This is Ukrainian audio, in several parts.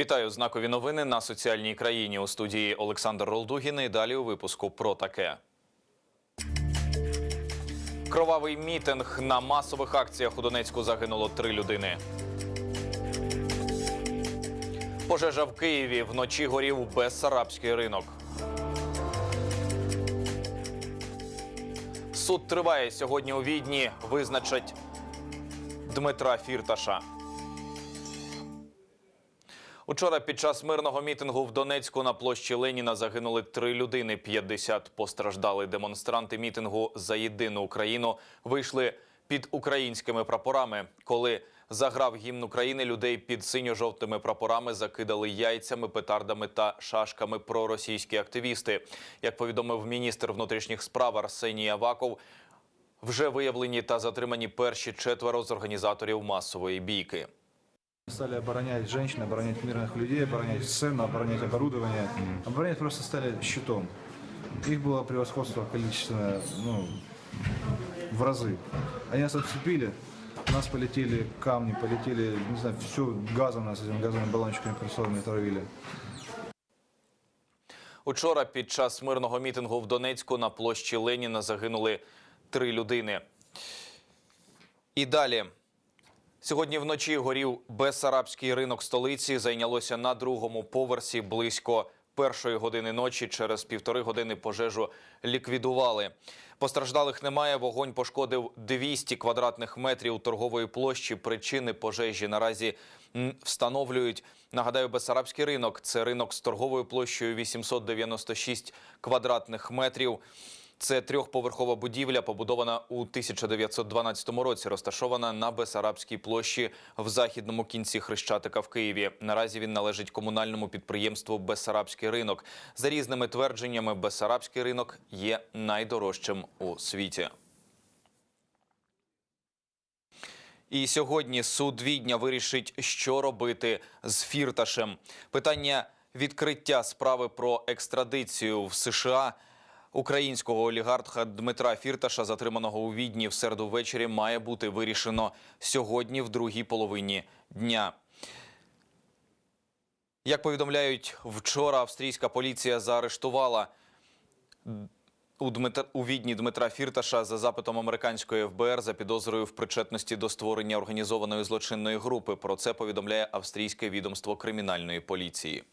Вітаю знакові новини на соціальній країні у студії Олександр Ролдугін. І далі у випуску про таке. Кровавий мітинг на масових акціях у Донецьку загинуло три людини. Пожежа в Києві вночі горів Бессарабський ринок. Суд триває сьогодні у Відні. Визначать Дмитра Фірташа. Учора під час мирного мітингу в Донецьку на площі Леніна загинули три людини. 50 постраждали. Демонстранти мітингу за єдину Україну вийшли під українськими прапорами. Коли заграв гімн України, людей під синьо-жовтими прапорами закидали яйцями, петардами та шашками проросійські активісти. Як повідомив міністр внутрішніх справ Арсеній Аваков, вже виявлені та затримані перші четверо з організаторів масової бійки. Стали оборонять женщин, оборонять мирных людей, оборонять сцену, оборонять оборудование. Оборонять просто стали щитом. Их было превосходство количественное, ну, в разы. Они нас отцепили, у нас полетели камни, полетели, не знаю, все газом нас этими газовыми баллончиками прессованными травили. Учора під час мирного мітингу в Донецьку на площі Леніна загинули три людини. І далі. Сьогодні вночі горів Бессарабський ринок столиці. Зайнялося на другому поверсі близько першої години ночі. Через півтори години пожежу ліквідували. Постраждалих немає. Вогонь пошкодив 200 квадратних метрів торгової площі. Причини пожежі наразі встановлюють. Нагадаю, Бессарабський ринок це ринок з торговою площею 896 квадратних метрів. Це трьохповерхова будівля, побудована у 1912 році, розташована на Бесарабській площі в західному кінці Хрещатика в Києві. Наразі він належить комунальному підприємству Бесарабський ринок. За різними твердженнями, Бесарабський ринок є найдорожчим у світі. І сьогодні суд Відня вирішить, що робити з Фірташем. Питання відкриття справи про екстрадицію в США українського олігарха Дмитра Фірташа, затриманого у Відні в середу ввечері, має бути вирішено сьогодні в другій половині дня. Як повідомляють, вчора австрійська поліція заарештувала у, Дмитра, у Відні Дмитра Фірташа за запитом американської ФБР за підозрою в причетності до створення організованої злочинної групи. Про це повідомляє австрійське відомство кримінальної поліції.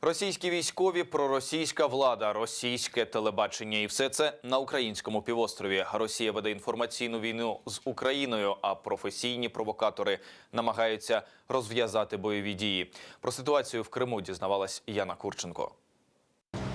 Російські військові, проросійська влада, російське телебачення і все це на українському півострові. Росія веде інформаційну війну з Україною, а професійні провокатори намагаються розв'язати бойові дії. Про ситуацію в Криму дізнавалась Яна Курченко.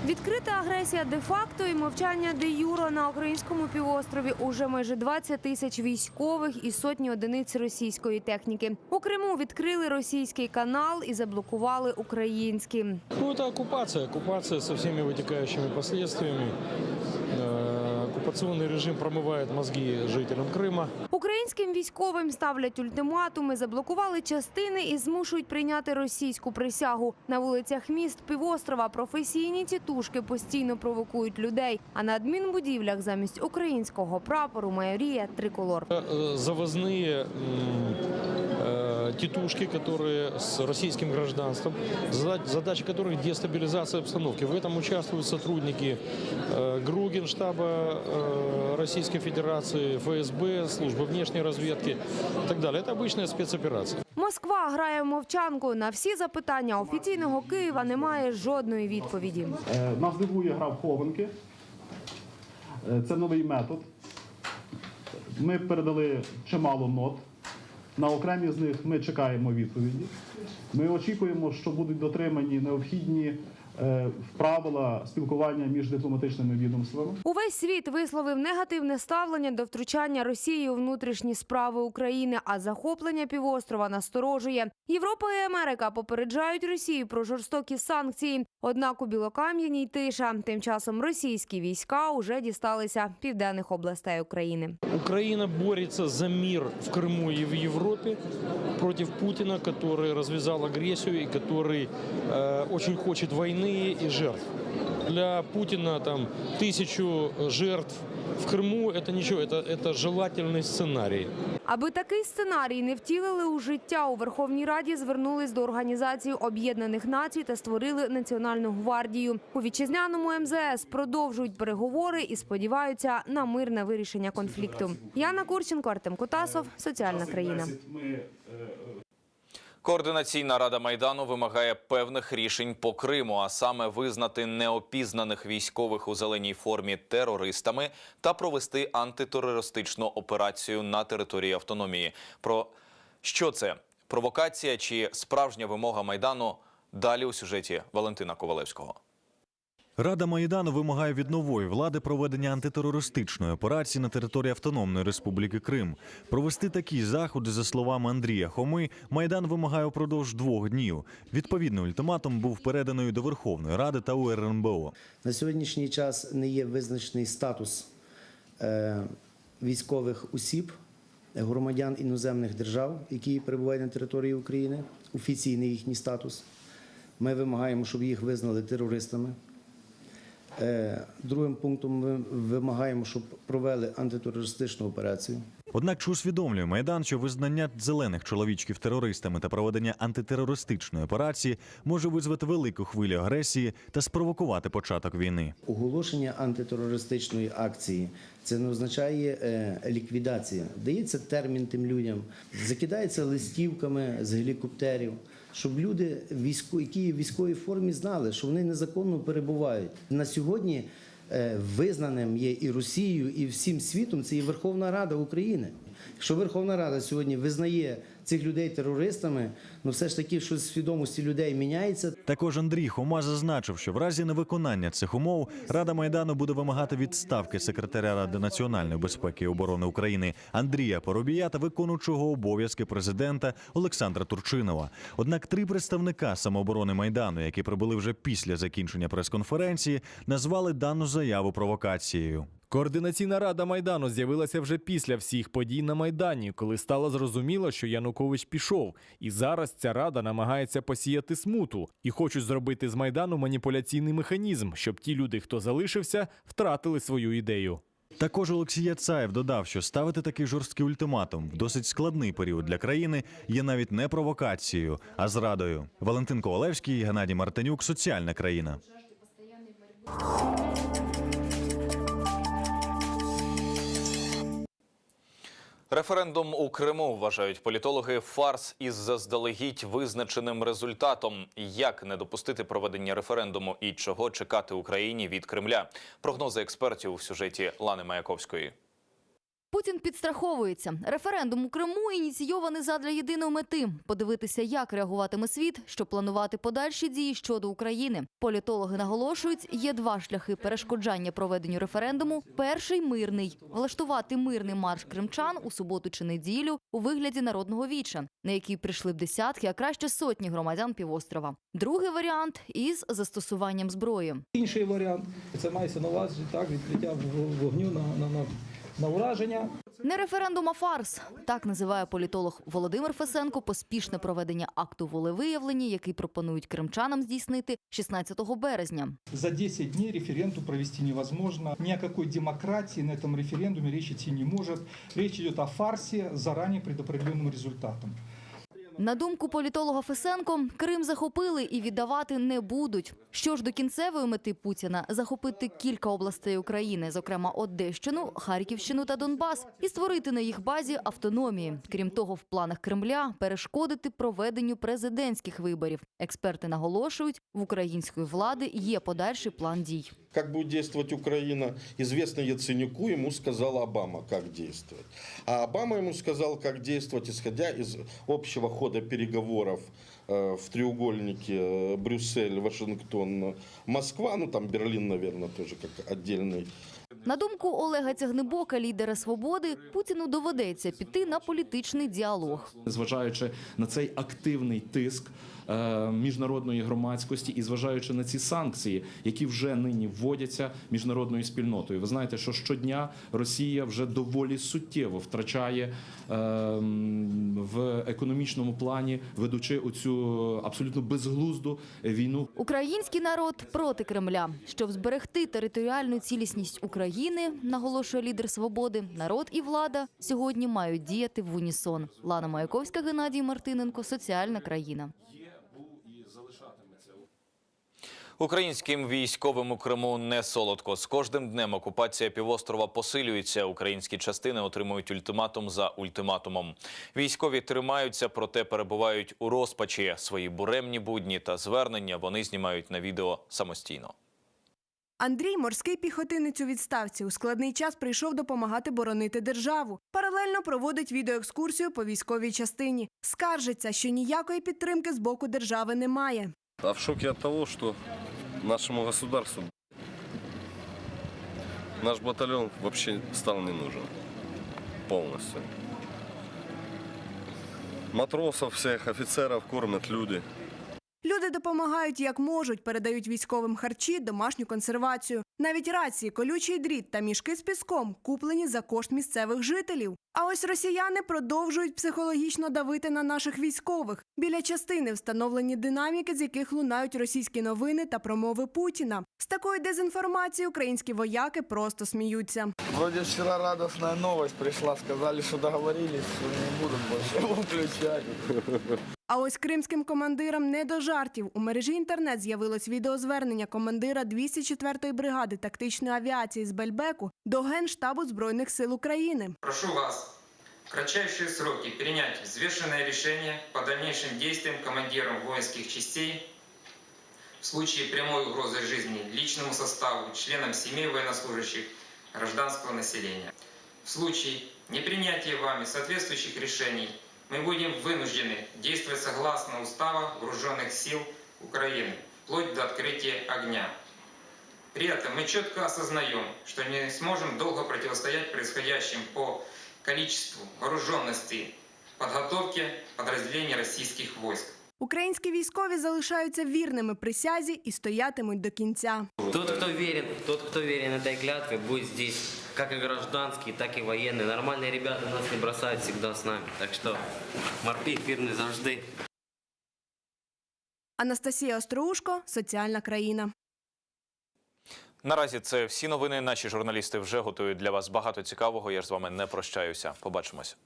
Відкрита агресія де-факто і мовчання де-юро на українському півострові уже майже 20 тисяч військових і сотні одиниць російської техніки. У Криму відкрили російський канал і заблокували український. Ну, це окупація, окупація з всеми витікаючими последствиями Э, Оккупационный режим промывает мозги жителям Крыма. Українським військовим ставлять ультиматуми, заблокували частини і змушують прийняти російську присягу. На вулицях міст півострова професійні тітушки постійно провокують людей. А на адмінбудівлях замість українського прапору майорія триколор. Э, Завозные м, э, тетушки, которые с российским гражданством, зада- задача которых дестабилизация обстановки. В этом участвуют сотрудники э, ГРУ Генштаба э, Российской Федерации, ФСБ, службы внешней разведки и так далее. Это обычная спецоперация. Москва грає в мовчанку. На всі запитання офіційного Києва немає жодної відповіді. Е, Нас дивує гра в хованки. Е, Це новий метод. Ми передали чимало нот. На окремі з них ми чекаємо відповіді. Ми очікуємо, що будуть дотримані необхідні е, правила спілкування між дипломатичними відомствами. Увесь світ висловив негативне ставлення до втручання Росії у внутрішні справи України, а захоплення півострова насторожує. Європа і Америка попереджають Росію про жорстокі санкції. Однак у Білокам'яній тиша. Тим часом російські війська уже дісталися південних областей України. Украина борется за мир в Крыму и в Европе против Путина, который развязал агрессию и который э, очень хочет войны больные и жертв. Для Путина там тысячу жертв в Крыму это ничего, это, это желательный сценарий. Аби такий сценарій не втілили у життя, у Верховній Раді звернулись до Організації Об'єднаних Націй та створили Національну гвардію. У вітчизняному МЗС продовжують переговори і сподіваються на мирне вирішення конфлікту. Яна Курченко, Артем Котасов, соціальна країна. Координаційна рада майдану вимагає певних рішень по Криму, а саме визнати неопізнаних військових у зеленій формі терористами та провести антитерористичну операцію на території автономії. Про що це провокація чи справжня вимога майдану? Далі у сюжеті Валентина Ковалевського. Рада Майдану вимагає від нової влади проведення антитерористичної операції на території Автономної Республіки Крим. Провести такі заходи, за словами Андрія Хоми, Майдан вимагає упродовж двох днів. Відповідний ультиматум був переданий до Верховної Ради та УРНБО. На сьогоднішній час не є визначений статус е, військових осіб, громадян іноземних держав, які перебувають на території України, офіційний їхній статус. Ми вимагаємо, щоб їх визнали терористами. Е, Другим пунктом ми вимагаємо, щоб провели антитерористичну операцію. Однак чи усвідомлює Майдан, що визнання зелених чоловічків терористами та проведення антитерористичної операції може визвати велику хвилю агресії та спровокувати початок війни. Оголошення антитерористичної акції це не означає е, ліквідація. Дається термін тим людям, закидається листівками з гелікоптерів, щоб люди, які в військовій формі, знали, що вони незаконно перебувають. На сьогодні е, визнаним є і Росією, і всім світом це і Верховна Рада України. Якщо Верховна Рада сьогодні визнає цих людей терористами, ну все ж таки в свідомості людей міняється. Також Андрій Хома зазначив, що в разі невиконання цих умов Рада Майдану буде вимагати відставки секретаря Ради національної безпеки і оборони України Андрія Поробія та виконуючого обов'язки президента Олександра Турчинова. Однак три представника самооборони Майдану, які прибули вже після закінчення прес-конференції, назвали дану заяву провокацією. Координаційна рада майдану з'явилася вже після всіх подій на майдані, коли стало зрозуміло, що Янукович пішов, і зараз ця рада намагається посіяти смуту і хочуть зробити з майдану маніпуляційний механізм, щоб ті люди, хто залишився, втратили свою ідею. Також Олексій Яцаєв додав, що ставити такий жорсткий ультиматум в досить складний період для країни є навіть не провокацією, а зрадою. Валентин Ковалевський, Геннадій Мартинюк, соціальна країна. Референдум у Криму вважають політологи фарс із заздалегідь визначеним результатом. Як не допустити проведення референдуму і чого чекати Україні від Кремля? Прогнози експертів у сюжеті Лани Маяковської. Путін підстраховується. Референдум у Криму ініційований задля єдиної мети подивитися, як реагуватиме світ, щоб планувати подальші дії щодо України. Політологи наголошують, є два шляхи перешкоджання проведенню референдуму. Перший мирний влаштувати мирний марш кримчан у суботу чи неділю у вигляді народного віча, на який прийшли б десятки, а краще сотні громадян півострова. Другий варіант із застосуванням зброї. Інший варіант це мається на увазі так відкриття вогню на, на, на, на ураження. Не референдум, а фарс. Так називає політолог Володимир Фесенко поспішне проведення акту волевиявлення, який пропонують кримчанам здійснити 16 березня. За 10 днів референдум провести невозможно. Ніякої демократії на этом референдумі речь идти не може. Речь йде о фарсі с заранее предопределенным результатом. На думку політолога Фесенко, Крим захопили і віддавати не будуть. Що ж до кінцевої мети Путіна захопити кілька областей України, зокрема Одещину, Харківщину та Донбас, і створити на їх базі автономії. Крім того, в планах Кремля перешкодити проведенню президентських виборів. Експерти наголошують, в української влади є подальший план дій Как будет действовать Украина, известно Яценюку, ему сказал Обама, как действовать. А Обама ему сказал, как действовать, исходя из общего хода переговоров э, в треугольнике э, Брюссель, Вашингтон, Москва, ну там Берлин, наверное, тоже как отдельный на думку Олега Цягнебока, лідера свободи, Путіну доведеться піти на політичний діалог. зважаючи на цей активний тиск е, міжнародної громадськості і зважаючи на ці санкції, які вже нині вводяться міжнародною спільнотою. Ви знаєте, що щодня Росія вже доволі суттєво втрачає е, в економічному плані, ведучи оцю абсолютно безглузду війну Український народ проти Кремля. Щоб зберегти територіальну цілісність України, наголошує лідер свободи, народ і влада сьогодні мають діяти в унісон. Лана Маяковська, Геннадій Мартиненко, соціальна країна. Українським військовим у Криму не солодко. З кожним днем окупація півострова посилюється. Українські частини отримують ультиматум за ультиматумом. Військові тримаються, проте перебувають у розпачі. Свої буремні будні та звернення вони знімають на відео самостійно. Андрій, морський піхотинець у відставці, у складний час прийшов допомагати боронити державу. Паралельно проводить відеоекскурсію по військовій частині. Скаржиться, що ніякої підтримки з боку держави немає. А в шоке от того, что нашему государству наш батальон вообще стал не нужен. Полностью. Матросов всех, офицеров кормят люди. Люди допомагають як можуть, передають військовим харчі, домашню консервацію. Навіть рації, колючий дріт та мішки з піском куплені за кошт місцевих жителів. А ось росіяни продовжують психологічно давити на наших військових. Біля частини встановлені динаміки, з яких лунають російські новини та промови Путіна. З такої дезінформації українські вояки просто сміються. Вроде вчера радостная новость пришла, сказали, что договорились, что не будут больше его включать. А ось кримським командирам не до жартів. У мережі інтернет з'явилось відеозвернення командира 204-ї бригади тактичної авіації з Бельбеку до Генштабу Збройних сил України. Прошу вас в кратчайшие сроки принять взвешенное решение по дальнейшим действиям командирам воинских частей в случае прямой угрозы жизни личному составу, членам семей военнослужащих, гражданского населения. В случае непринятия вами соответствующих решений мы будем вынуждены действовать согласно Устава Вооруженных сил Украины, вплоть до открытия огня. При этом мы четко осознаем, что не сможем долго противостоять происходящим по количеству вооруженности подготовки подразделений российских войск. Українські військові залишаються вірними присязі і стоятимуть до кінця. Тот, кто верен, тот, кто верен этой клятве, будет здесь как и гражданские, так и военные. Нормальные ребята нас не бросают всегда с нами. Так что морпи фирмы завжди. Анастасія Остроушко, соціальна країна. Наразі це всі новини. Наші журналісти вже готують для вас багато цікавого. Я ж з вами не прощаюся. Побачимось.